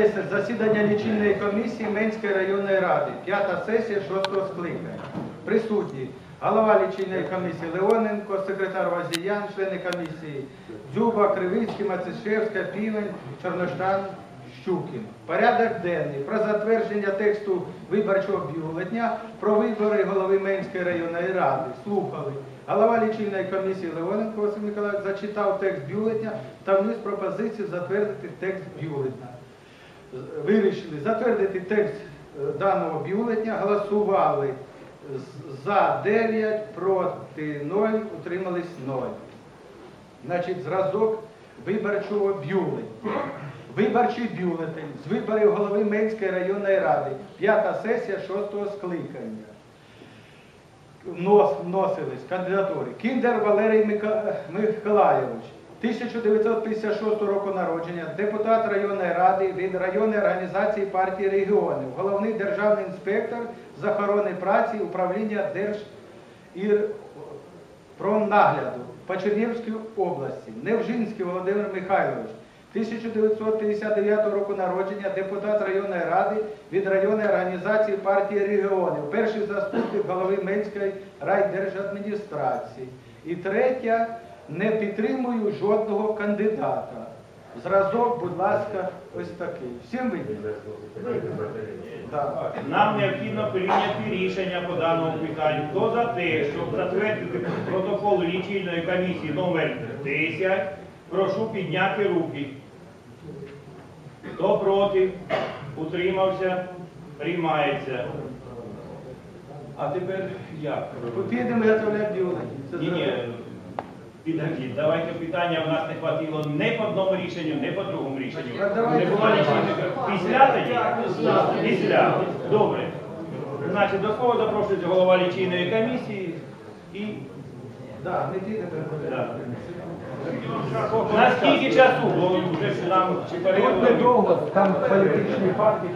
10. Засідання лічильної комісії Менської районної ради. П'ята сесія шостого скликання. Присутні голова лічильної комісії Леоненко, секретар Вазіян, члени комісії Дзюба, Кривицький, Мацишевська, Півень, Чорноштан, Щукін. Порядок денний про затвердження тексту виборчого бюлетня про вибори голови Менської районної ради. Слухали. Голова лічильної комісії Леоненко Василь Миколаївич зачитав текст бюлетня та вніс пропозицію затвердити текст бюлетня вирішили затвердити текст е, даного бюлетня, голосували за 9, проти 0, утримались 0. Значить, зразок виборчого бюлетня. Виборчий бюлетень з виборів голови Менської районної ради, п'ята сесія шостого скликання. Внос, вносились кандидатури. Кіндер Валерій Миколайович, 1956 року народження, депутат районної ради від районної організації партії регіонів, головний державний інспектор з охорони праці управління Держпромнагляду по Чернігівській області. Невжинський Володимир Михайлович, 1959 року народження, депутат районної ради від районної організації партії регіонів, перший заступник голови Менської райдержадміністрації. І третя, не підтримую жодного кандидата. Зразок, будь ласка, ось такий. Всім видно? Нам необхідно прийняти рішення по даному питанню. Хто за те, щоб затвердити протокол лічильної комісії номер 10, прошу підняти руки. Хто проти, утримався, приймається. А тепер як? Підемо. Це Ні, ні, підождіть, давайте питання в нас не хватило не по одному рішенню, не по другому рішенню. Не було лічильника. Після тоді? Після. Добре. Значить, до слова запрошується голова лічильної комісії і Да, ми підемо виготовляти. Да. на скільки часу? Бо вже нам чи Тут недовго, там політичні партії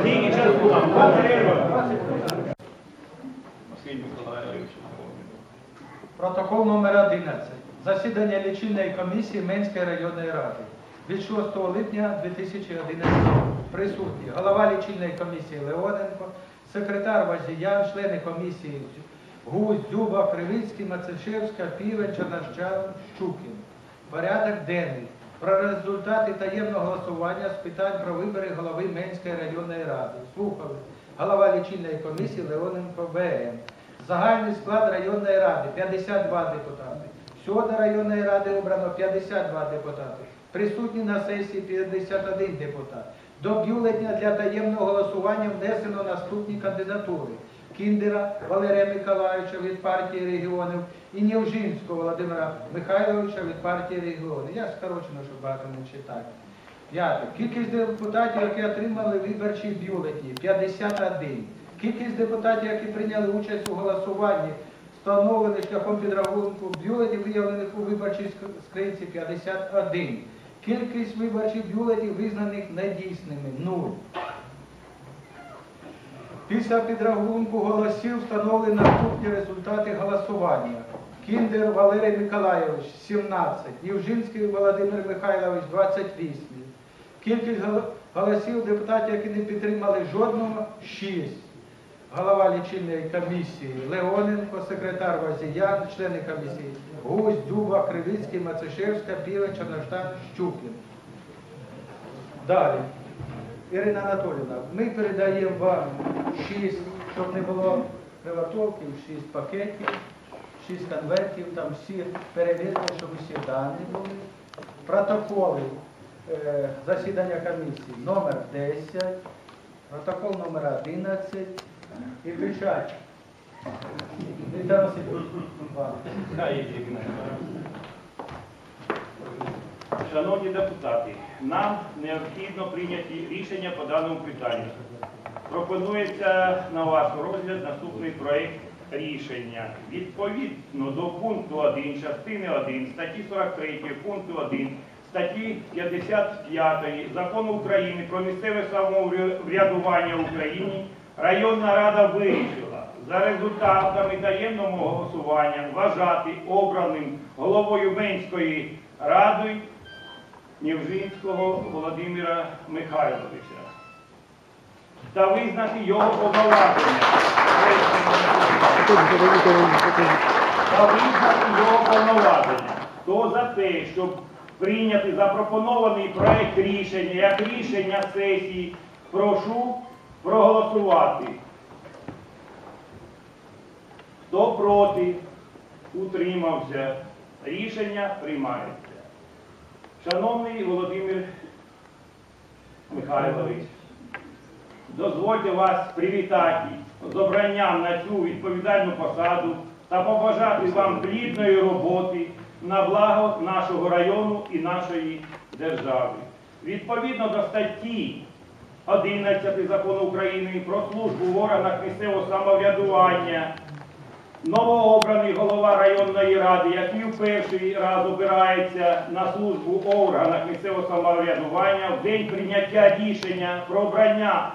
Скільки часу нам? Перерва? Василь Миколайович. Протокол номер 11. Засідання лічильної комісії Менської районної ради від 6 липня 2011 року. Присутні голова лічильної комісії Леоненко, секретар Вазіян, члени комісії Гусь, Дзюба, Кривицький, Мацешевська, Півень, Чорнощан, Щукін. Порядок денний. Про результати таємного голосування з питань про вибори голови Менської районної ради. Слухали. Голова лічильної комісії Леоненко ВМ. Загальний склад районної ради 52 депутати. Всього до районної ради обрано 52 депутати. Присутні на сесії 51 депутат. До бюлетня для таємного голосування внесено наступні кандидатури. Кіндера Валерія Миколаївича від партії регіонів і Нєвжинського Володимира Михайловича від партії регіонів. Я скорочено, щоб багато не читати. П'яте. Кількість депутатів, які отримали виборчі бюлетні 51. Кількість депутатів, які прийняли участь у голосуванні, встановлений шляхом підрахунку бюлетів, виявлених у виборчій скринці 51. Кількість виборчих бюлетів визнаних недійсними 0. Після підрахунку голосів встановлені наступні результати голосування. Кіндер Валерій Миколайович 17, Євжинський Володимир Михайлович 28. Кількість голосів депутатів, які не підтримали жодного 6. Голова лічильної комісії Леоненко, секретар Вазіян, члени комісії Гусь, Дюба, Кривицький, Мацешевська, Півень, Чорноштан, Щукін. Далі. Ірина Анатоліївна, ми передаємо вам 6, щоб не було приготовків, 6 пакетів, 6 конвертів, там всі перевірки, щоб усі дані були. Протоколи е, засідання комісії номер 10, протокол номер 11 і печать. Віктор Васильович. Да. Шановні депутати, нам необхідно прийняти рішення по даному питанню. Пропонується на ваш розгляд наступний проект рішення. Відповідно до пункту 1 частини 1 статті 43 пункту 1 статті 55 Закону України про місцеве самоврядування в Україні районна рада вирішила за результатами таємного голосування вважати обраним головою Менської ради Нівжинського Володимира Михайловича та визнати його повноваження. Та визнати його повноваження. Хто за те, щоб прийняти запропонований проект рішення як рішення сесії, прошу проголосувати. Хто проти, утримався. Рішення приймається. Шановний Володимир Михайлович, дозвольте вас привітати з обранням на цю відповідальну посаду та побажати вам плідної роботи на благо нашого району і нашої держави. Відповідно до статті 11 закону України про службу в органах місцевого самоврядування, новообраний голова районної ради, який в перший раз обирається на службу в органах місцевого самоврядування, в день прийняття рішення про обрання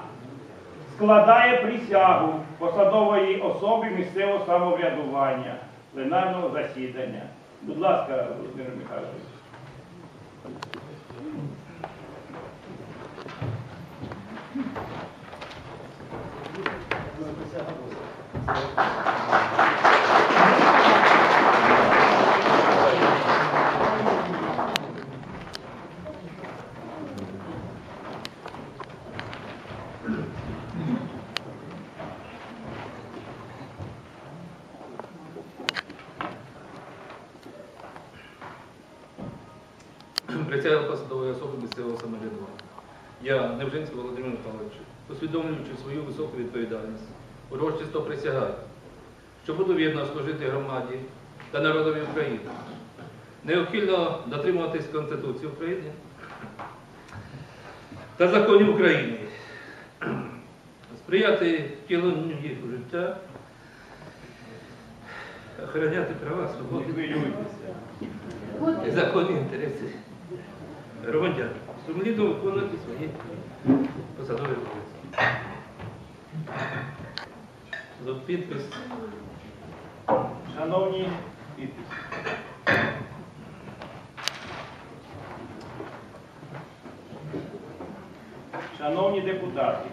складає присягу посадової особи місцевого самоврядування пленарного засідання. Будь ласка, Володимир Михайлович. Присяга посадової особи місцевого самоврядування. Я, Невжинський Володимир Михайлович, усвідомлюючи свою високу відповідальність, урочисто присягаю, що буду вірно служити громаді та народові України, необхідно дотримуватись Конституції України та законів України, сприяти втіленню їх у життя, охороняти права, свободи. І законні інтереси громадян, сумлінно виконувати свої посадові обов'язки. За підпис Шановні підписи. Шановні депутати,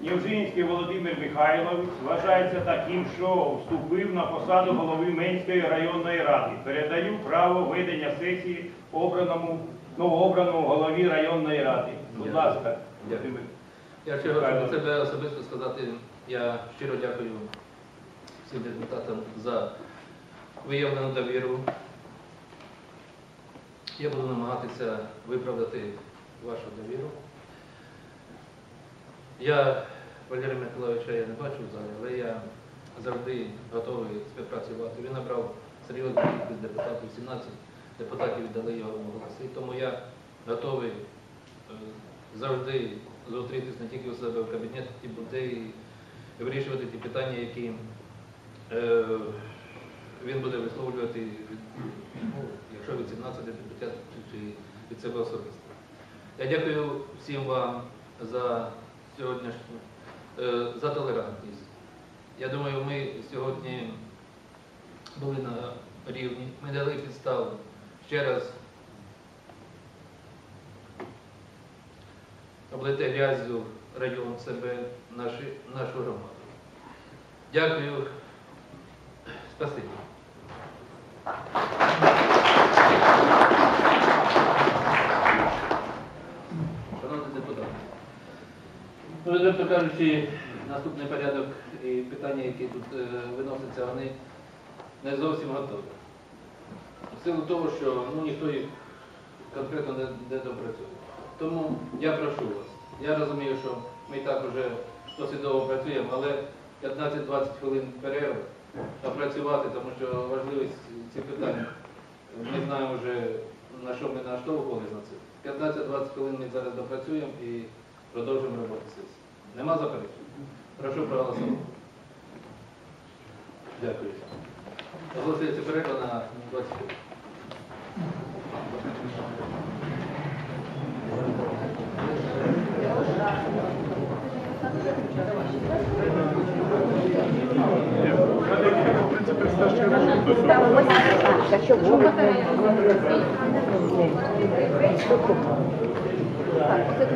Нівжинський Володимир Михайлович вважається таким, що вступив на посаду голови Менської районної ради. Передаю право ведення сесії обраному новообраному голові районної ради. Будь ласка, Дякую. Я ще хочу до себе особисто сказати, я щиро дякую всім депутатам за виявлену довіру. Я буду намагатися виправдати вашу довіру. Я Валерія Миколаївича я не бачу в залі, але я завжди готовий співпрацювати. Він набрав серйозну кількість депутатів, 17 депутатів віддали його голоси, тому я готовий е, завжди зустрітись не тільки у себе в кабінеті, і вирішувати ті питання, які е, він буде висловлювати, ну, якщо від 17 депутатів чи від себе особисто. Я дякую всім вам за сьогоднішню е, за толерантність. Я думаю, ми сьогодні були на рівні, ми дали підставу ще раз облити грязю район себе, наші, нашу громаду. Дякую. Спасибі. Шановні депутати, ну, відверто кажучи, наступний порядок і питання, які тут е, виносяться, вони не зовсім готові. В силу того, що ну, ніхто їх конкретно не, не допрацює. Тому я прошу вас. Я розумію, що ми так вже досить довго працюємо, але 15-20 хвилин перерви опрацювати, тому що важливість цих питань ми знаємо вже на що ми наштовхувалися на це. 15-20 хвилин ми зараз допрацюємо і продовжимо роботу сесії. Нема заперечень? Прошу проголосувати. Дякую. Оголосується перерва на 20 хвилин. Володимир Там ось так, що було. Так, це